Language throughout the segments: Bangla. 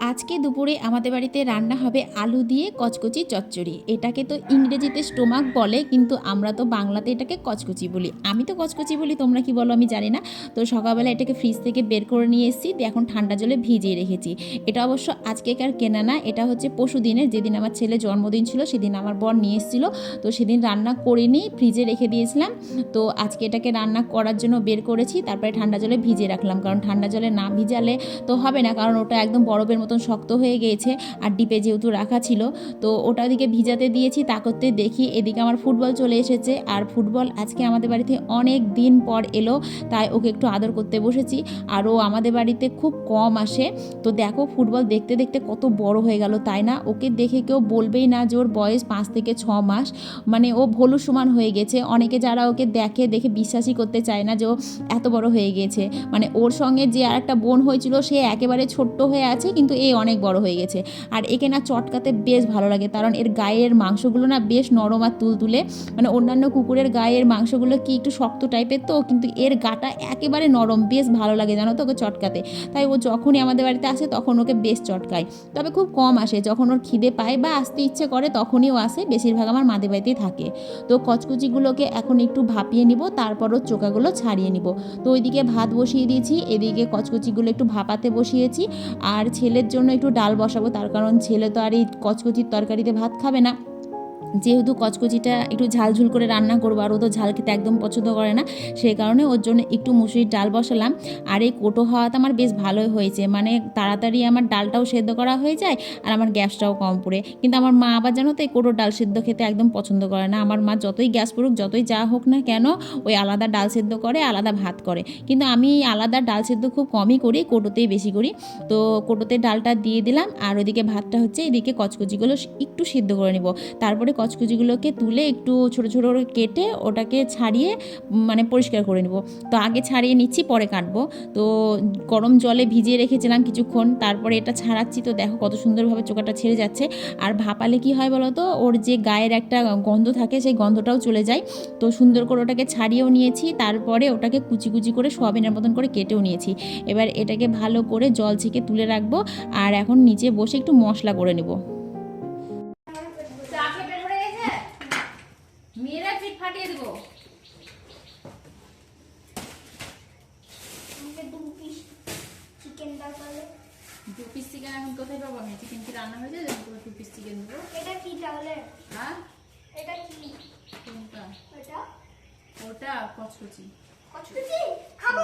আজকে দুপুরে আমাদের বাড়িতে রান্না হবে আলু দিয়ে কচকচি চচ্চড়ি। এটাকে তো ইংরেজিতে স্টোমাক বলে, কিন্তু আমরা তো বাংলাতে এটাকে কচকচি বলি। আমি তো কচকচি বলি, তোমরা কি বলো আমি জানি না। তো সকালবেলা এটাকে ফ্রিজ থেকে বের করে নিয়ে এসেছি এখন ঠান্ডা জলে ভিজিয়ে রেখেছি। এটা অবশ্য আজকেকার কেনা না, এটা হচ্ছে পশু দিনের যেদিন আমার ছেলে জন্মদিন ছিল, সেদিন আমার বর নিয়ে এসেছিল। তো সেদিন রান্না করিনি ফ্রিজে রেখে দিয়েছিলাম। তো আজকে এটাকে রান্না করার জন্য বের করেছি, তারপরে ঠান্ডা জলে ভিজিয়ে রাখলাম। কারণ ঠান্ডা জলে না ভিজালে তো হবে না, কারণ ওটা একদম বরফের মতন শক্ত হয়ে গিয়েছে আর ডিপে যেহেতু রাখা ছিল, তো ওটা ওদিকে ভিজাতে দিয়েছি, তা করতে দেখি এদিকে আমার ফুটবল চলে এসেছে। আর ফুটবল আজকে আমাদের বাড়িতে অনেক দিন পর এলো, তাই ওকে একটু আদর করতে বসেছি। আর ও আমাদের বাড়িতে খুব কম আসে। তো দেখো ফুটবল দেখতে দেখতে কত বড় হয়ে গেল, তাই না? ওকে দেখে কেউ বলবেই না যে ওর বয়স পাঁচ থেকে ছ মাস। মানে ও ভলু সমান হয়ে গেছে। অনেকে যারা ওকে দেখে দেখে বিশ্বাসই করতে চায় না যে ও এত বড় হয়ে গেছে। মানে ওর সঙ্গে যে আর একটা বোন হয়েছিল, সে একেবারে ছোট্ট হয়ে আছে, কিন্তু এ অনেক বড় হয়ে গেছে। আর একে না চটকাতে বেশ ভালো লাগে, কারণ এর গায়ের মাংসগুলো না বেশ নরম আর তুলতুলে। মানে অন্যান্য কুকুরের গায়ের মাংসগুলো কি একটু শক্ত টাইপের তো, কিন্তু এর গাটা একেবারে নরম, বেশ ভালো লাগে জানো তো ওকে চটকাতে। তাই ও যখনই আমাদের বাড়িতে আসে তখন ওকে বেশ চটকায়। তবে খুব কম আসে, যখন ওর খিদে পায় বা আসতে ইচ্ছে করে তখনই ও আসে, বেশিরভাগ আমার মাদের বাড়িতেই থাকে। তো কচকুচিগুলোকে এখন একটু ভাপিয়ে নিব, তারপর ওর চোকাগুলো ছাড়িয়ে নিব। তো ওইদিকে ভাত বসিয়ে দিয়েছি, এদিকে কচকচিগুলো একটু ভাপাতে বসিয়েছি। আর ছেলের জন্য একটু ডাল বসাবো, তার কারণ ছেলে তো আর এই কচকচির তরকারিতে ভাত খাবে না। যেহেতু কচকচিটা একটু ঝালঝুল করে রান্না করব, আর ও তো ঝাল খেতে একদম পছন্দ করে না, সেই কারণে ওর জন্য একটু মুসুরির ডাল বসালাম। আর এই কোটো হওয়াতে আমার বেশ ভালোই হয়েছে মানে তাড়াতাড়ি আমার ডালটাও সেদ্ধ করা হয়ে যায়, আর আমার গ্যাসটাও কম পড়ে। কিন্তু আমার মা আবার জানো তো এই কোটো ডাল সেদ্ধ খেতে একদম পছন্দ করে না। আমার মা যতই গ্যাস পড়ুক, যতই যা হোক না কেন, ওই আলাদা ডাল সেদ্ধ করে, আলাদা ভাত করে। কিন্তু আমি আলাদা ডাল সেদ্ধ খুব কমই করি, কোটোতেই বেশি করি। তো কোটোতে ডালটা দিয়ে দিলাম, আর ওইদিকে ভাতটা হচ্ছে এদিকে কচকচিগুলো একটু সিদ্ধ করে নিব। তারপরে কচকুচিগুলোকে তুলে একটু ছোটো ছোটো করে কেটে ওটাকে ছাড়িয়ে মানে পরিষ্কার করে নেব। তো আগে ছাড়িয়ে নিচ্ছি, পরে কাটবো। তো গরম জলে ভিজিয়ে রেখেছিলাম কিছুক্ষণ, তারপরে এটা ছাড়াচ্ছি। তো দেখো কত সুন্দরভাবে চোকাটা ছেড়ে যাচ্ছে। আর ভাপালে কি হয় বলো তো ওর যে গায়ের একটা গন্ধ থাকে, সেই গন্ধটাও চলে যায়। তো সুন্দর করে ওটাকে ছাড়িয়েও নিয়েছি, তারপরে ওটাকে কুচি কুচি করে সোয়াবিনের মতন করে কেটেও নিয়েছি। এবার এটাকে ভালো করে জল ছেঁকে তুলে রাখব। আর এখন নিচে বসে একটু মশলা করে নেব চা খেয়ে পেট ভরে গেছে মেয়েরা পিঠ ফাটিয়ে দেবো আমাকে দু পিস চিকেন দরকার দু পিস চিকেন এখন কোথায় পাবো আমি চিকেন কি রান্না হয়েছে যে পুরো দু পিস চিকেন দেবো। এটা কি তাহলে? হ্যাঁ? এটা কি? কোনটা? এটা ওটা কচকচি। কচকচি? খাব!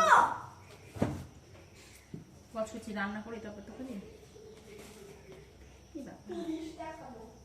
কচকচি রান্না করি তারপর তো করি কি ব্যাপার?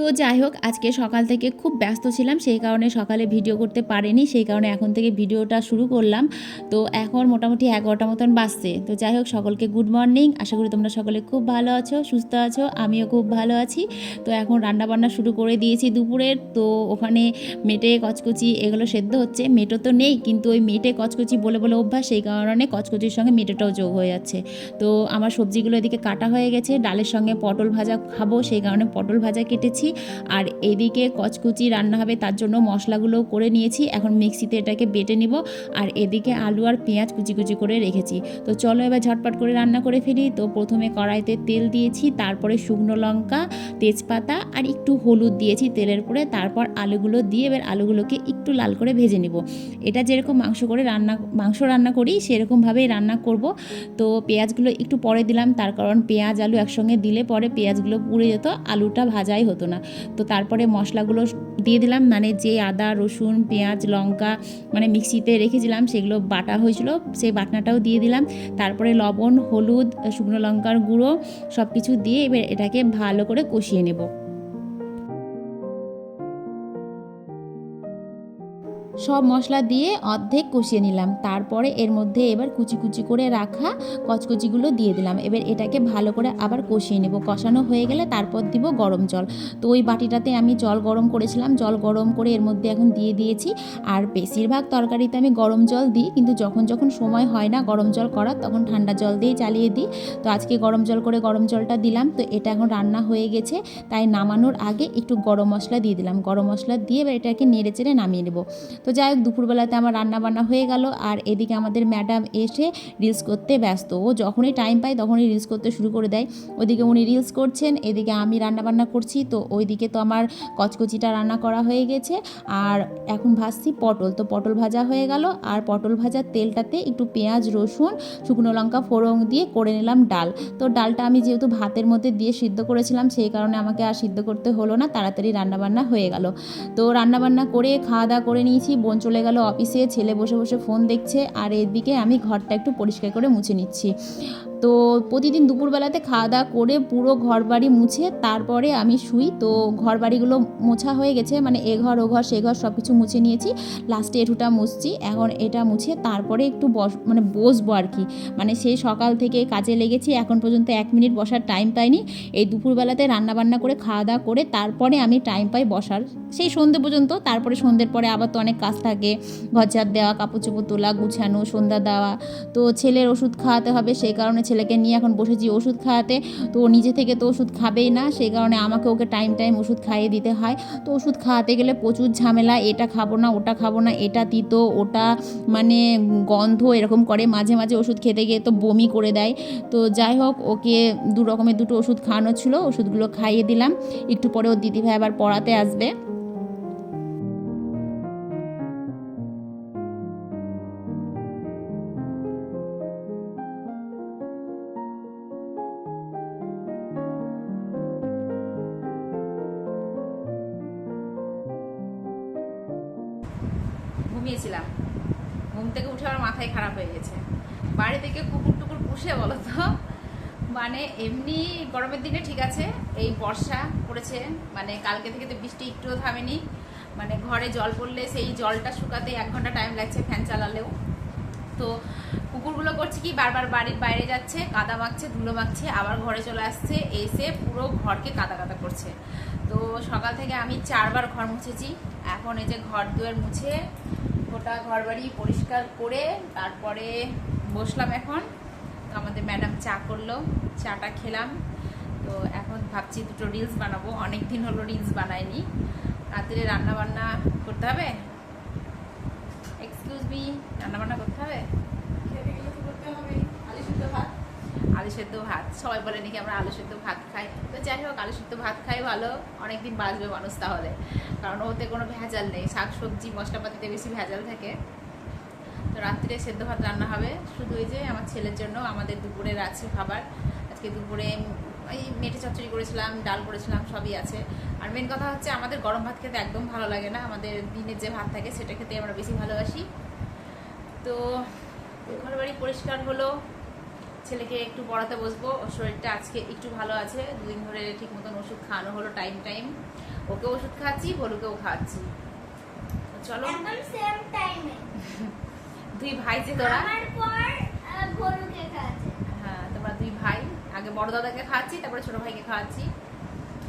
তো যাই হোক, আজকে সকাল থেকে খুব ব্যস্ত ছিলাম, সেই কারণে সকালে ভিডিও করতে পারিনি, সেই কারণে এখন থেকে ভিডিওটা শুরু করলাম। তো এখন মোটামুটি এগারোটা মতন বাজছে। তো যাই হোক, সকলকে গুড মর্নিং আশা করি তোমরা সকলে খুব ভালো আছো, সুস্থ আছো, আমিও খুব ভালো আছি। তো এখন রান্নাবান্না শুরু করে দিয়েছি দুপুরের তো ওখানে মেটে কচকচি এগুলো সেদ্ধ হচ্ছে। মেটো তো নেই, কিন্তু ওই মেটে কচকচি বলে বলে অভ্যাস, সেই কারণে কচকচির সঙ্গে মেটেটাও যোগ হয়ে যাচ্ছে। তো আমার সবজিগুলো এদিকে কাটা হয়ে গেছে। ডালের সঙ্গে পটল ভাজা খাব, সেই কারণে পটল ভাজা কেটেছি। আর এদিকে কচকুচি রান্না হবে, তার জন্য মশলাগুলো করে নিয়েছি। এখন মিক্সিতে এটাকে বেটে নিব আর এদিকে আলু আর পেঁয়াজ কুচি কুচি করে রেখেছি। তো চলো এবার ঝটপট করে রান্না করে ফেলি। তো প্রথমে কড়াইতে তেল দিয়েছি, তারপরে শুকনো লঙ্কা, তেজপাতা আর একটু হলুদ দিয়েছি তেলের পরে। তারপর আলুগুলো দিয়ে এবার আলুগুলোকে একটু লাল করে ভেজে নিব। এটা যেরকম মাংস করে রান্না, মাংস রান্না করি, সেরকমভাবেই রান্না করব। তো পেঁয়াজগুলো একটু পরে দিলাম, তার কারণ পেঁয়াজ আলু একসঙ্গে দিলে পরে পেঁয়াজগুলো পুড়ে যেত, আলুটা ভাজাই হতো না। তো তারপরে মশলাগুলো দিয়ে দিলাম মানে যে আদা, রসুন, পেঁয়াজ, লঙ্কা মানে মিক্সিতে রেখেছিলাম সেগুলো বাটা হয়েছিল, সেই বাটনাটাও দিয়ে দিলাম। তারপরে লবণ, হলুদ, শুকনো লঙ্কার গুঁড়ো সব কিছু দিয়ে এবার এটাকে ভালো করে কষিয়ে নেব। সব মশলা দিয়ে অর্ধেক কষিয়ে নিলাম। তারপরে এর মধ্যে এবার কুচি কুচি করে রাখা কচকচিগুলো দিয়ে দিলাম। এবার এটাকে ভালো করে আবার কষিয়ে নেব। কষানো হয়ে গেলে তারপর দিব গরম জল। তো ওই বাটিটাতে আমি জল গরম করেছিলাম। জল গরম করে এর মধ্যে এখন দিয়ে দিয়েছি। আর বেশিরভাগ তরকারিতে আমি গরম জল দিই। কিন্তু যখন যখন সময় হয় না গরম জল করার, তখন ঠান্ডা জল দিয়ে চালিয়ে দিই। তো আজকে গরম জল করে গরম জলটা দিলাম। তো এটা এখন রান্না হয়ে গেছে। তাই নামানোর আগে একটু গরম মশলা দিয়ে দিলাম। গরম মশলা দিয়ে এবার এটাকে নেড়ে চেড়ে নামিয়ে নেব। তো যাই হোক, দুপুরবেলাতে আমার রান্না বান্না হয়ে গেল আর এদিকে আমাদের ম্যাডাম এসে রিলস করতে ব্যস্ত। ও যখনই টাইম পায় তখনই রিলস করতে শুরু করে দেয়। ওদিকে উনি রিলস করছেন, এদিকে আমি রান্না বান্না করছি, তো ওইদিকে তো আমার কচকচিটা রান্না করা হয়ে গেছে। আর এখন ভাজছি পটল, তো পটল ভাজা হয়ে গেল। আর পটল ভাজার তেলটাতে একটু পেঁয়াজ, রসুন, শুকনো লঙ্কা, ফোড়ন দিয়ে করে নিলাম ডাল। তো ডালটা আমি যেহেতু ভাতের মধ্যে দিয়ে সিদ্ধ করেছিলাম, সেই কারণে আমাকে আর সিদ্ধ করতে হলো না, তাড়াতাড়ি রান্নাবান্না হয়ে গেল। তো রান্নাবান্না করে খাওয়া দাওয়া করে নিয়েছি বোন চলে গেল অফিসে, ছেলে বসে বসে ফোন দেখছে, আর এদিকে আমি ঘরটা একটু পরিষ্কার করে মুছে নিচ্ছি। তো প্রতিদিন দুপুরবেলাতে খাওয়া দাওয়া করে পুরো ঘর বাড়ি মুছে তারপরে আমি শুই। তো ঘর বাড়িগুলো মোছা হয়ে গেছে মানে এ ঘর, ও ঘর, সে ঘর সব কিছু মুছে নিয়েছি। লাস্টে এটুটা মুছছি, এখন এটা মুছে তারপরে একটু বস মানে বসবো আর কি। মানে সেই সকাল থেকে কাজে লেগেছি, এখন পর্যন্ত এক মিনিট বসার টাইম পাইনি। এই দুপুরবেলাতে রান্না বান্না করে খাওয়া দাওয়া করে তারপরে আমি টাইম পাই বসার। সেই সন্ধে পর্যন্ত, তারপরে সন্ধ্যের পরে আবার তো অনেক কাজ থাকে। ঘর ঝাড় দেওয়া কাপড় চোপড় তোলা, গুছানো, সন্ধ্যা দেওয়া। তো ছেলের ওষুধ খাওয়াতে হবে, সেই কারণে ছেলেকে নিয়ে এখন বসেছি ওষুধ খাওয়াতে, তো ও নিজে থেকে তো ওষুধ খাবেই না সেই কারণে আমাকে ওকে টাইম টাইম ওষুধ খাইয়ে দিতে হয়। তো ওষুধ খাওয়াতে গেলে প্রচুর ঝামেলা, এটা খাব না, ওটা খাব না, এটা তিতো, ওটা মানে গন্ধ, এরকম করে মাঝে মাঝে ওষুধ খেতে গিয়ে তো বমি করে দেয়। তো যাই হোক, ওকে দু রকমের দুটো ওষুধ খাওয়ানো ছিল, ওষুধগুলো খাইয়ে দিলাম। একটু পরে ওর দিদিভাই আবার পড়াতে আসবে। ঘুমিয়েছিলাম ঘুম থেকে উঠে আমার মাথায় খারাপ হয়ে গেছে। বাড়ি থেকে কুকুর টুকুর পুষে বলো তো? মানে এমনি গরমের দিনে ঠিক আছে, এই বর্ষা পড়েছে মানে কালকে থেকে তো বৃষ্টি একটুও থামেনি। মানে ঘরে জল পড়লে সেই জলটা শুকাতে এক ঘণ্টা টাইম লাগছে ফ্যান চালালেও। তো কুকুরগুলো করছে কি, বারবার বাড়ির বাইরে যাচ্ছে, কাদা মাখছে, ধুলো মাখছে, আবার ঘরে চলে আসছে, এসে পুরো ঘরকে কাদা কাদা করছে। তো সকাল থেকে আমি চারবার ঘর মুছেছি, এখন এই যে ঘর দুয়ার মুছে গোটা ঘর বাড়ি পরিষ্কার করে তারপরে বসলাম এখন। তো আমাদের ম্যাডাম চা করল চাটা খেলাম। তো এখন ভাবছি দুটো রিলস বানাবো। অনেক দিন হলো রিলস বানাইনি। রাত্রে রান্না বান্না করতে হবে? এক্সকিউজ মি রান্না বান্না করতে হবে? আলু সেদ্ধ ভাত। সবাই বলে নাকি আমরা আলু সেদ্ধ ভাত খাই। তো যাই হোক আলু সেদ্ধ ভাত খাই ভালো। অনেকদিন বাঁচবে মানুষ তাহলে। কারণ ওতে কোনো ভেজাল নেই। শাক সবজি মশলাপাতিতে বেশি ভেজাল থাকে। তো রাত্রে সেদ্ধ ভাত রান্না হবে। শুধু ওই যে আমার ছেলের জন্য, আমাদের দুপুরের আছে খাবার। আজকে দুপুরে এই মেটে চচ্চড়ি করেছিলাম, ডাল করেছিলাম, সবই আছে। আর মেন কথা হচ্ছে, আমাদের গরম ভাত খেতে একদম ভালো লাগে না। আমাদের দিনের যে ভাত থাকে, সেটা খেতে আমরা বেশি ভালোবাসি। তো ঘর বাড়ি পরিষ্কার হলো। ছেলেকে একটু পড়াতে বসবো। ওর শরীরটা আজকে একটু ভালো আছে। দুদিন ধরে ঠিক মতন ওষুধ খাওয়ানো হলো টাইম টাইম ওকে ওষুধ খাচ্ছি ভলুকেও খাওয়াচ্ছি তো চলো। একদম সেম টাইমে দুই ভাই যে তোরা। আমার পর আহ, খাচ্ছে হ্যাঁ তোমরা দুই ভাই। আগে বড় দাদাকে খাওয়াচ্ছি তারপরে ছোট ভাইকে খাওয়াচ্ছি।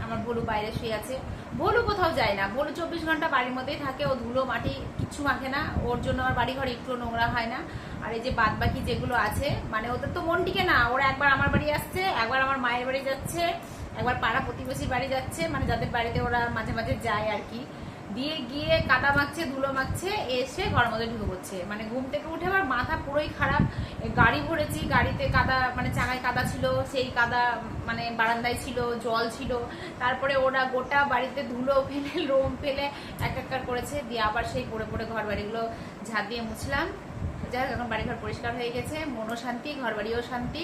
আমার ভলু বাইরে শুয়ে আছে। ভলু কোথাও যায় না। ভলু চব্বিশ ঘণ্টা বাড়ির মধ্যেই থাকে। ও ধুলো মাটি কিচ্ছু মাখে না। ওর জন্য আমার বাড়ি ঘর একটু নোংরা হয় না। আর এই যে বাদ বাকি যেগুলো আছে মানে ওদের তো মন টিকে না। ওরা একবার আমার বাড়ি আসছে একবার আমার মায়ের বাড়ি যাচ্ছে। একবার পাড়া প্রতিবেশীর বাড়ি যাচ্ছে মানে যাদের বাড়িতে ওরা মাঝে মাঝে যায় আর কি। দিয়ে গিয়ে কাদা মাখছে, ধুলো মাখছে, এসে ঘরের মধ্যে ঢুকে পড়ছে। মানে ঘুম থেকে উঠে আবার মাথা পুরোই খারাপ। গাড়ি ভরেছি, গাড়িতে কাদা মানে চাঙায় কাদা ছিল, সেই কাদা মানে বারান্দায় ছিল, জল ছিল। তারপরে ওরা গোটা বাড়িতে ধুলো ফেলে, লোম ফেলে এক এক করেছে। দিয়ে আবার সেই পড়ে পড়ে ঘর বাড়িগুলো ঝাঁপ দিয়ে মুছলাম। যাই হোক, এখন বাড়িঘর পরিষ্কার হয়ে গেছে। মনও শান্তি ঘর বাড়িও শান্তি।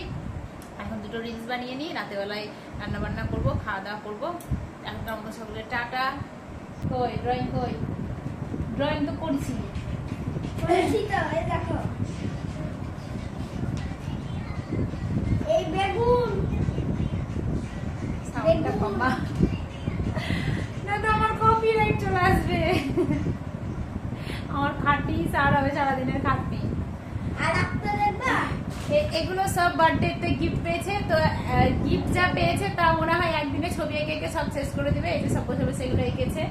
এখন দুটো রিলস বানিয়ে নিই রাতেবেলায় রান্না বান্না করব খাওয়া দাওয়া করব। এখনকার মতো সকলের টাটা। কই ড্রয়িং কই? ড্রয়িং তো করছি। এই দেখো। এই বেগুন। সাউন্ডটা কমা না তো আমার কপিরাইট চলে আসবে। আমার খাটনি সার হবে সারাদিনের খাটনি। আর এ- এগুলো সব বার্থডেতে গিফট পেয়েছে তো গিফট যা পেয়েছে তা মনে হয় একদিনে ছবি এঁকে এঁকে সব শেষ করে দিবে এই যে সব বসে বসে এগুলো এঁকেছে।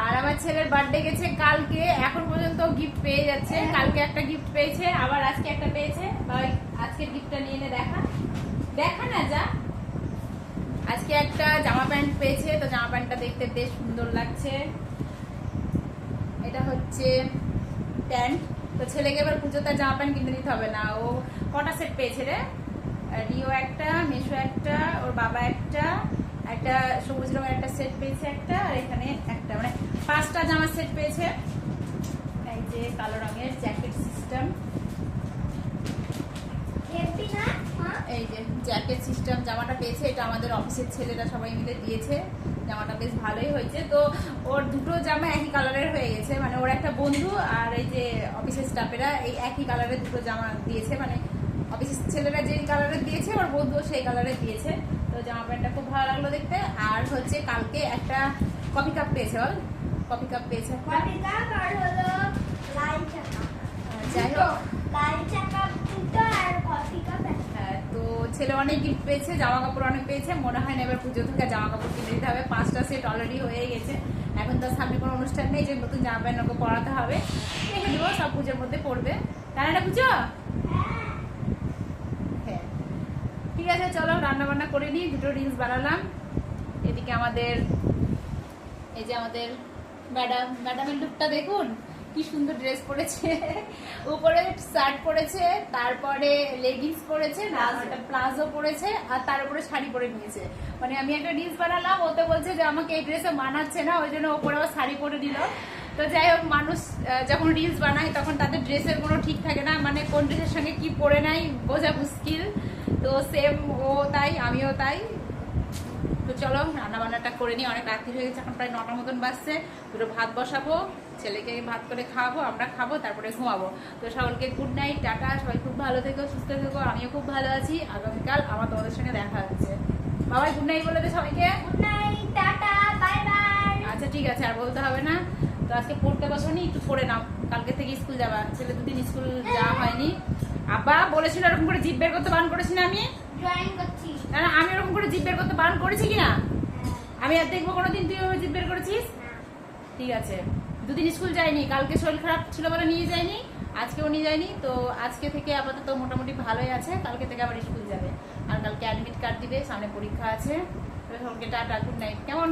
আর আমার ছেলের বার্থডে গেছে কালকে এখন পর্যন্ত গিফট পেয়ে যাচ্ছে। কালকে একটা গিফট পেয়েছে আবার আজকে একটা পেয়েছে। বা ওই আজকে গিফটটা নিয়ে এনে দেখা। দেখা না যা। আজকে একটা জামা প্যান্ট পেয়েছে তো জামা প্যান্টটা দেখতে বেশ সুন্দর লাগছে। এটা হচ্ছে প্যান্ট। তো ছেলেকে এবার পুজোতে জামা প্যান্ট কিনতে দিতে হবে না। ও কটা সেট পেয়েছে রে? রিও একটা মেশো একটা ওর বাবা একটা একটা সবুজ রঙের একটা সেট পেয়েছে একটা আর এখানে একটা। মানে পাঁচটা জামা সেট পেয়েছে। এই যে কালো রঙের জ্যাকেট সিস্টেম। এই যে জ্যাকেট সিস্টেম জামাটা পেয়েছে এটা আমাদের অফিসের ছেলেরা সবাই মিলে দিয়েছে। জামাটা বেশ ভালোই হয়েছে। তো ওর দুটো জামা একই কালারের হয়ে গেছে মানে ওর একটা বন্ধু আর এই যে অফিসের স্টাফেরা এই একই কালারের দুটো জামা দিয়েছে মানে অফিসের ছেলেরা যেই কালারের দিয়েছে ওর বন্ধু সেই কালারের দিয়েছে। তো জামা প্যান্টটা খুব ভালো লাগল দেখতে। আর হচ্ছে কালকে একটা কফি কাপ পেয়েছে বল। কফি কাপ পেয়েছে একটা। কফি কাপ আর হলো লাল চাকা। যাই হোক। লাল চাকা দুটো আর কফি কাপ হ্যাঁ, তো ছেলে অনেক গিফট পেয়েছে জামা কাপড় অনেক পেয়েছে। মনে হয় না এবার পুজো থেকে জামা কাপড় কিনে দিতে হবে। পাঁচটা সেট অলরেডি হয়ে গেছে। এখন তো সামনে কোনো অনুষ্ঠান নেই, যে নতুন জামা প্যান্ট ওকে পড়াতে হবে। দেখে দেবো, সব পুজোর মধ্যে পড়বে। তাই না পুজো? হ্যাঁ। ঠিক আছে, চলো রান্না বান্না করে নিই, দুটো রিলস বানালাম। এদিকে আমাদের, এই যে আমাদের ম্যাডাম, ম্যাডামের লুকটা দেখুন। কি সুন্দর ড্রেস পরেছে। উপরে শার্ট পরেছে তারপরে লেগিংস পরেছে প্লাজো পরেছে আর তার উপরে শাড়ি পরে নিয়েছে। মানে আমি একটা রিলস বানালাম ওতে বলছে যে আমাকে এই ড্রেসে মানাচ্ছে না ওই জন্য ওপরে আবার শাড়ি পরে দিল তো যাই হোক মানুষ যখন রিলস বানায় তখন তাদের ড্রেসের কোনো ঠিক থাকে না মানে কোন ড্রেসের সঙ্গে কি পরে নাই বোঝা মুশকিল। তো সেম ও তাই আমিও তাই। তো চলো রান্না বান্নাটা করে নিই। অনেক রাত্রি হয়ে গেছে এখন প্রায় নটার মতন বাজছে। দুটো ভাত বসাবো ছেলেকে ভাত করে খাওয়াবো আমরা খাব তারপরে ঘুমাবো। তো সকলকে গুড নাইট টাটা সবাই খুব ভালো থেকো সুস্থ থেকো আমিও খুব ভালো আছি। আগামীকাল আমার তোমাদের সঙ্গে দেখা হচ্ছে। বাবাই গুড নাইট বলে দে সবাইকে। Good night tata bye bye আচ্ছা ঠিক আছে আর বলতে হবে না। তো আজকে পড়তে বসনি একটু পড়ে নাও। কালকে থেকে স্কুল যাবা। ছেলে দুদিন স্কুল যাওয়া হয়নি। আব্বা বলেছিল এরকম করে জিপ বের করতে বান করেছি না আমি? ড্রয়িং করছি। না আমি এরকম করে জিপ বের করতে বারণ করেছি কিনা? আমি আর দেখব কোনোদিন তুই ওই জিপ বের করেছিস? ঠিক আছে। দুদিন স্কুল যায়নি কালকে শরীর খারাপ ছিল বলে নিয়ে যায়নি আজকেও নিয়ে যায়নি তো আজকে থেকে আপাতত মোটামুটি ভালোই আছে কালকে থেকে আবার স্কুল যাবে। আর কালকে অ্যাডমিট কার্ড দিবে সামনে পরীক্ষা আছে। সকলকে টাটা গুড নাইট কেমন?